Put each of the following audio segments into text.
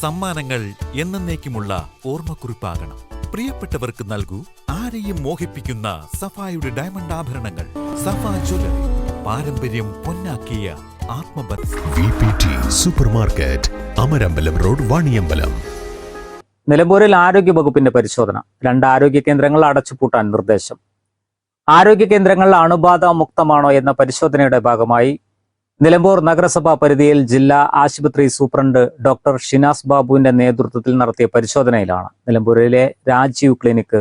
സമ്മാനങ്ങൾ എന്നേക്കുമുള്ള ഓർമ്മക്കുറിപ്പാകണം. പ്രിയപ്പെട്ടവർക്ക് നൽകൂ ആരെയും മോഹിപ്പിക്കുന്ന സഫായുടെ ഡയമണ്ട് ആഭരണങ്ങൾ. സഫ ജ്വല്ലറി പാരമ്പര്യം പൊന്നാക്കിയ ആത്മബന്ധം. Super market Amarambalam road Vaniyambalam നിലമ്പൂരിൽ ആരോഗ്യ വകുപ്പിന്റെ പരിശോധന. രണ്ട് ആരോഗ്യ കേന്ദ്രങ്ങൾ അടച്ചുപൂട്ടാൻ നിർദ്ദേശം. ആരോഗ്യ കേന്ദ്രങ്ങൾ അണുബാധ മുക്തമാണോ എന്ന പരിശോധനയുടെ ഭാഗമായി നിലമ്പൂർ നഗരസഭാ പരിധിയിൽ ജില്ലാ ആശുപത്രി സൂപ്രണ്ട് ഡോക്ടർ ഷിനാസ് ബാബുവിന്റെ നേതൃത്വത്തിൽ നടത്തിയ പരിശോധനയിലാണ് നിലമ്പൂരിലെ രാജീവ് ക്ലിനിക്ക്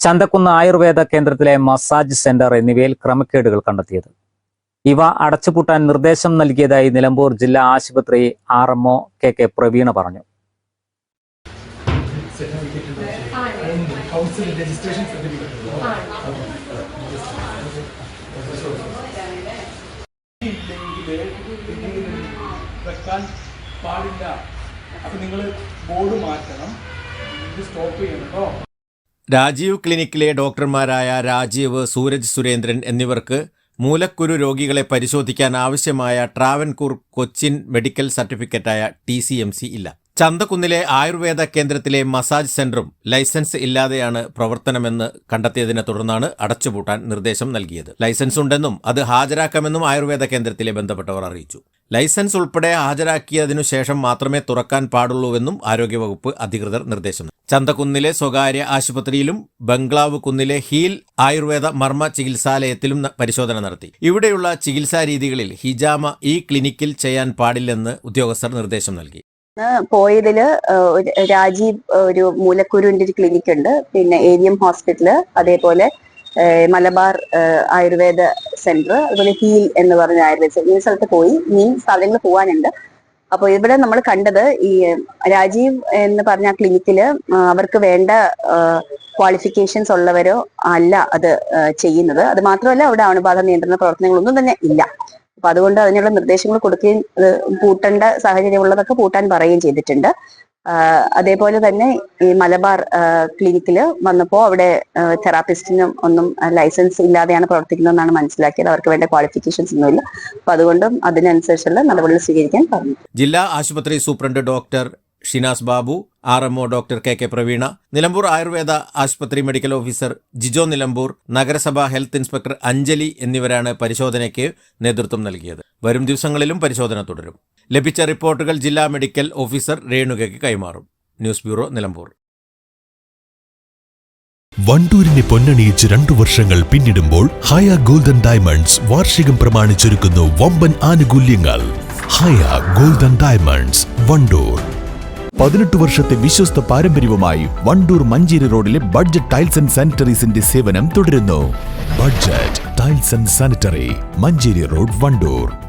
ചന്തക്കുന്ന് ആയുർവേദ കേന്ദ്രത്തിലെ മസാജ് സെന്റർ എന്നിവയിൽ ക്രമക്കേടുകൾ കണ്ടെത്തിയത്. ഇവ അടച്ചുപൂട്ടാൻ നിർദ്ദേശം നൽകിയതായി നിലമ്പൂർ ജില്ലാ ആശുപത്രി R MO K K Praveena പറഞ്ഞു. വെക്കാൻ പാടില്ല. അപ്പൊ നിങ്ങൾ ബോർഡ് മാറ്റണം. സ്റ്റോപ്പ് ചെയ്യണം രാജീവ് ക്ലിനിക്കിലെ ഡോക്ടർമാരായ രാജീവ് സൂരജ് സുരേന്ദ്രൻ എന്നിവർക്ക് മൂലക്കുരു രോഗികളെ പരിശോധിക്കാൻ ആവശ്യമായ ട്രാവൻകൂർ കൊച്ചിൻ മെഡിക്കൽ സർട്ടിഫിക്കറ്റായ ടി സി എം സി ഇല്ല. ചന്തക്കുന്നിലെ ആയുർവേദ കേന്ദ്രത്തിലെ മസാജ് സെന്ററും ലൈസൻസ് ഇല്ലാതെയാണ് പ്രവർത്തനമെന്ന് കണ്ടെത്തിയതിനെ തുടർന്നാണ് അടച്ചുപൂട്ടാൻ നിർദ്ദേശം നൽകിയത്. ലൈസൻസ് ഉണ്ടെന്നും അത് ഹാജരാക്കാമെന്നും ആയുർവേദ കേന്ദ്രത്തിലെ ബന്ധപ്പെട്ടവർ അറിയിച്ചു. ലൈസൻസ് ഉൾപ്പെടെ ഹാജരാക്കിയതിനു ശേഷം മാത്രമേ തുറക്കാൻ പാടുള്ളൂവെന്നും ആരോഗ്യവകുപ്പ് അധികൃതർ നിർദ്ദേശം ചന്തകുന്നിലെ സ്വകാര്യ ആശുപത്രിയിലും ബംഗ്ലാവ് കുന്നിലെ ഹീൽ ആയുർവേദ മർമ്മ ചികിത്സാലയത്തിലും പരിശോധന നടത്തി. ഇവിടെയുള്ള ചികിത്സാ രീതികളിൽ ഹിജാമ ഈ ക്ലിനിക്കിൽ ചെയ്യാൻ പാടില്ലെന്ന് ഉദ്യോഗസ്ഥർ നിർദ്ദേശം നൽകി. പോയതിൽ രാജീവ് ഒരു മൂലക്കുരുവിന്റെ ഒരു ക്ലിനിക് ഉണ്ട് പിന്നെ എം ഹോസ്പിറ്റൽ അതേപോലെ മലബാർ ആയുർവേദ സെന്റർ അതുപോലെ ഹീൽ എന്ന് പറഞ്ഞ ആയുർവേദ ഈ സ്ഥലത്ത് പോയി. ഇനിയും സ്ഥലങ്ങൾ പോകാനുണ്ട് അപ്പോൾ ഇവിടെ നമ്മൾ കണ്ടത് ഈ രാജീവ് എന്ന് പറഞ്ഞ ക്ലിനിക്കിൽ അവർക്ക് വേണ്ട ക്വാളിഫിക്കേഷൻസ് ഉള്ളവരോ അല്ല അത് ചെയ്യുന്നത്. അത് മാത്രമല്ല അവിടെ അണുബാധ നിയന്ത്രണ പ്രവർത്തനങ്ങളൊന്നും തന്നെ ഇല്ല. അപ്പൊ അതുകൊണ്ട് അതിനുള്ള നിർദ്ദേശങ്ങൾ കൊടുക്കുകയും പൂട്ടേണ്ട സാഹചര്യമുള്ളതൊക്കെ പൂട്ടാൻ പറയുകയും ചെയ്തിട്ടുണ്ട്. അതേപോലെ തന്നെ ഈ മലബാർ ക്ലിനിക്കിൽ വന്നപ്പോൾ അവിടെ തെറാപ്പിസ്റ്റിനും ഒന്നും ലൈസൻസ് ഇല്ലാതെയാണ് പ്രവർത്തിക്കുന്നതെന്നാണ് മനസ്സിലാക്കിയത്. അവർക്ക് വേണ്ട ക്വാളിഫിക്കേഷൻസ് ഒന്നുമില്ല. അപ്പൊ അതുകൊണ്ടും അതിനനുസരിച്ചുള്ള നടപടികൾ സ്വീകരിക്കാൻ പറഞ്ഞു. ജില്ലാ ആശുപത്രി superintendent doctor Shinas Babu R M O doctor K K Praveena Nilambur ayurveda ആശുപത്രി മെഡിക്കൽ ഓഫീസർ ജിജോ നിലമ്പൂർ നഗരസഭാ ഹെൽത്ത് ഇൻസ്പെക്ടർ അഞ്ജലി എന്നിവരാണ് പരിശോധനയ്ക്ക് നേതൃത്വം നൽകിയത്. വരും ദിവസങ്ങളിലും പരിശോധന തുടരും. ലഭിച്ച റിപ്പോർട്ടുകൾ ജില്ലാ മെഡിക്കൽ ഓഫീസർ രേണുകയ്ക്ക് കൈമാറും. News bureau Nilambur. വണ്ടൂരിനെ പൊന്നണിയിച്ച് രണ്ടു വർഷങ്ങൾ പിന്നിടുമ്പോൾ ഹയ ഗോൾഡൻ ഡയമണ്ട്സ് വാർഷികം പ്രമാണിച്ചൊരുക്കുന്നു വമ്പൻ ആനുകൂല്യങ്ങൾ. Haya golden diamonds Wandoor. പതിനെട്ട് വർഷത്തെ വിശ്വസ്ത പാരമ്പര്യവുമായി വണ്ടൂർ മഞ്ചേരി റോഡിലെ ബഡ്ജറ്റ് ടൈൽസ് ആൻഡ് സാനിറ്ററീസിന്റെ സേവനം തുടരുന്നു. Budget tiles and sanitary Manjeri road Wandoor.